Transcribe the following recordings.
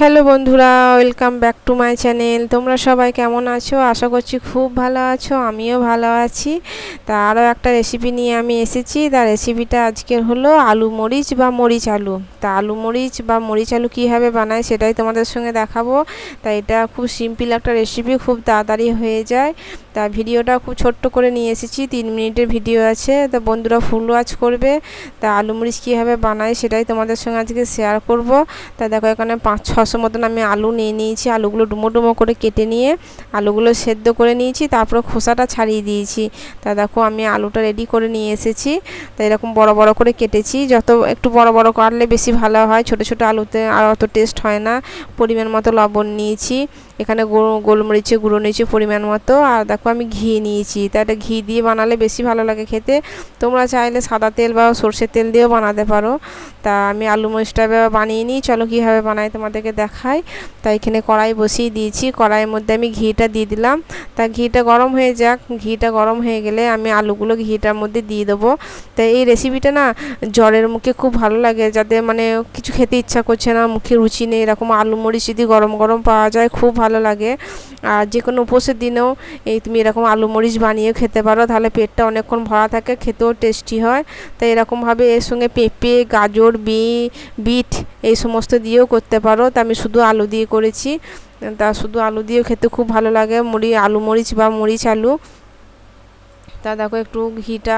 Hello বন্ধুরা welcome back to my channel তোমরা সবাই কেমন আছো? আশা করছি খুব ভালো আছো, আমিও ভালো আছি। তা আরও একটা রেসিপি নিয়ে আমি এসেছি। তা রেসিপিটা আজকের হলো আলু মরিচ বা মরিচ আলু। তা আলু মরিচ বা মরিচ আলু কীভাবে বানায় সেটাই তোমাদের সঙ্গে দেখাবো। তা এটা খুব সিম্পল একটা রেসিপি খুব তাড়াতাড়ি হয়ে যায়। তা ভিডিওটা খুব ছোট্ট করে নিয়ে এসেছি, তিন মিনিটের ভিডিও আছে। তা বন্ধুরা ফুল ওয়াচ করবে, তা আলু মরিচ কীভাবে বানায় সেটাই তোমাদের সঙ্গে আজকে শেয়ার করব। তা দেখো এখানে পাঁচ, ছশো মতন আমি আলু নিয়ে নিয়েছি, আলুগুলো ডুমো ডুমো করে কেটে নিয়ে আলুগুলো সেদ্ধ করে নিয়েছি, তারপরে খোসাটা ছাড়িয়ে দিয়েছি। তা দেখো আমি আলুটা রেডি করে নিয়ে এসেছি, তা এরকম বড় বড় করে কেটেছি, যত একটু বড় বড় কাটলে বেশি ভালো হয়, ছোট ছোট আলুতে আর অত টেস্ট হয় না। পরিমাণ মতো লবণ নিয়েছি। এখানে গোলমরিচে গুঁড়ো নিয়েছি পরিমাণ মতো। আর দেখো আমি ঘি নিয়েছি। তা এটা ঘি দিয়ে বানালে বেশি ভালো লাগে খেতে। তোমরা চাইলে সাদা তেল বা সর্ষের তেল দিয়েও বানাতে পারো। তা আমি আলু মরিচটা বানিয়ে নিই। চলো কীভাবে বানাই তোমাদেরকে দেখাই। তা এখানে কড়াই বসিয়ে দিয়েছি। কড়াইয়ের মধ্যে আমি ঘিটা দিয়ে দিলাম। তা ঘিটা গরম হয়ে যাক। ঘিটা গরম হয়ে গেলে আমি আলুগুলো ঘিটার মধ্যে দিয়ে দেবো। তা এই রেসিপিটা না জ্বরের মুখে খুব ভালো লাগে। যাতে মানে কিছু খেতে ইচ্ছা করছে না, মুখে রুচি নেই, এরকম আলু মরিচ যদি গরম গরম পাওয়া যায়, খুব ভালো লাগে। আর যে কোনো উপোসের দিনেও এই তুমি এরকম আলু মরিচ বানিয়ে খেতে পারো, তাহলে পেটটা অনেকক্ষণ ভরা থাকে, খেতেও টেস্টি হয়। তাই এরকমভাবে এর সঙ্গে পেঁপে, গাজর, বি, বিট এই সমস্ত দিয়েও করতে পারো। তা আমি শুধু আলু দিয়ে করেছি। তা শুধু আলু দিয়েও খেতে খুব ভালো লাগে, মুড়ি, আলু মরিচ বা মরিচ আলু। তা দেখো একটু ঘিটা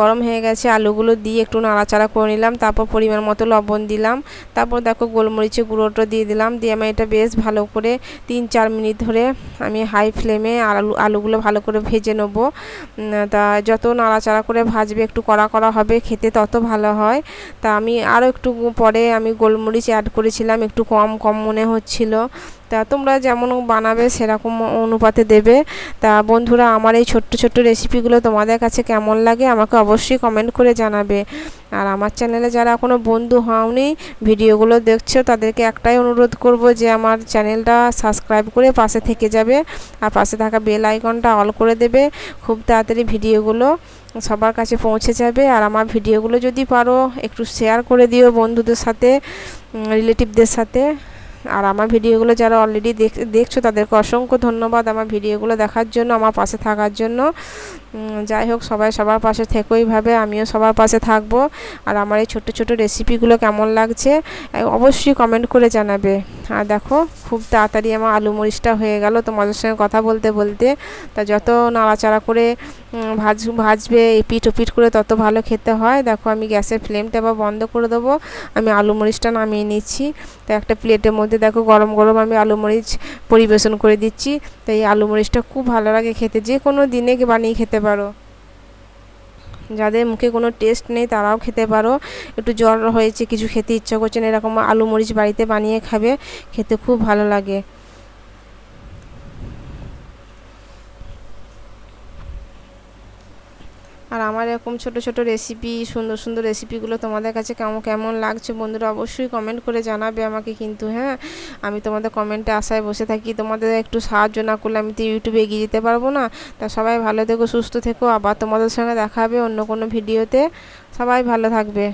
গরম হয়ে গেছে, আলুগুলো দিয়ে একটু নাড়াচাড়া করে নিলাম, তারপর পরিমাণ মতো লবণ দিলাম, তারপর দেখো গোলমরিচের গুঁড়োটা দিয়ে দিলাম, দিয়ে আমি এটা বেশ ভালো করে তিন চার মিনিট ধরে আমি হাই ফ্লেমে আলু, আলুগুলো ভালো করে ভেজে নেব। তা যত নাড়াচাড়া করে ভাজবে, একটু কড়া করা হবে, খেতে তত ভালো হয়। তা আমি আরও একটু পরে আমি গোলমরিচ অ্যাড করেছিলাম, একটু কম কম মনে হচ্ছিল। তা তোমরা যেমন বানাবে, সেরকম অনুপাতে দেবে। তা বন্ধুরা, আমার এই ছোট্ট ছোট্ট রেসিপিগুলো তোমাদের কাছে কেমন লাগে, আমাকে অবশ্যই কমেন্ট করে জানাবে। আর আমার চ্যানেলে যারা কোনো বন্ধু হওনি, ভিডিওগুলো দেখছ, তাদেরকে একটাই অনুরোধ করব যে আমার চ্যানেলটা সাবস্ক্রাইব করে পাশে থেকে যাবে। আর পাশে থাকা বেল আইকনটা অল করে দেবে, খুব তাড়াতাড়ি ভিডিওগুলো সবার কাছে পৌঁছে যাবে। আর আমার ভিডিওগুলো যদি পারো, একটু শেয়ার করে দিও বন্ধুদের সাথে রিলেটিভদের সাথে। আর আমার ভিডিওগুলো যারা অলরেডি দেখছ, তাদেরকে অসংখ্য ধন্যবাদ আমার ভিডিওগুলো দেখার জন্য, আমার পাশে থাকার জন্য। যাই হোক, সবাই সবার পাশে থেকো ভাবে আমিও সবার পাশে থাকব। আর আমার এই ছোটো ছোটো রেসিপিগুলো কেমন লাগছে, অবশ্যই কমেন্ট করে জানাবে। আর দেখো, খুব তাড়াতাড়ি আমার আলু মরিচটা হয়ে গেল। তোমাদের সঙ্গে কথা বলতে বলতে তা যত নাড়াচাড়া করে ভাজ, ভাজবে এপিট ওপিট করে তত ভালো খেতে হয়। দেখো, আমি গ্যাসের ফ্লেমটা আবার বন্ধ করে দেবো। আমি আলু মরিচটা নামিয়ে নিচ্ছি। তো একটা প্লেটের মধ্যে দেখো, গরম গরম আমি আলু মরিচ পরিবেশন করে দিচ্ছি। তাই আলু মরিচটা খুব ভালো লাগে খেতে। যে কোনো দিনে বানিয়ে খেতে পারো। যাদের মুখে কোনো টেস্ট নেই তারাও খেতে পারো। একটু জ্বর হয়েছে, কিছু খেতে ইচ্ছা করছে না, এরকম আলু মরিচ বাড়িতে বানিয়ে খাবে, খেতে খুব ভালো লাগে। আর আমার এরকম ছোট ছোট রেসিপি সুন্দর সুন্দর রেসিপিগুলো তোমাদের কাছে কেমন কেমন লাগছে বন্ধুরা অবশ্যই কমেন্ট করে জানাবে আমাকে কিন্তু হ্যাঁ? আমি তোমাদের কমেন্টে আশায় বসে থাকি। তোমাদের একটু সাহায্য না করলে আমি তো ইউটিউবে এগিয়ে যেতে পারব না। তা সবাই ভালো থেকো, সুস্থ থেকো। আবার তোমাদের সঙ্গে দেখাবে অন্য কোনো ভিডিওতে সবাই ভালো থাকবে।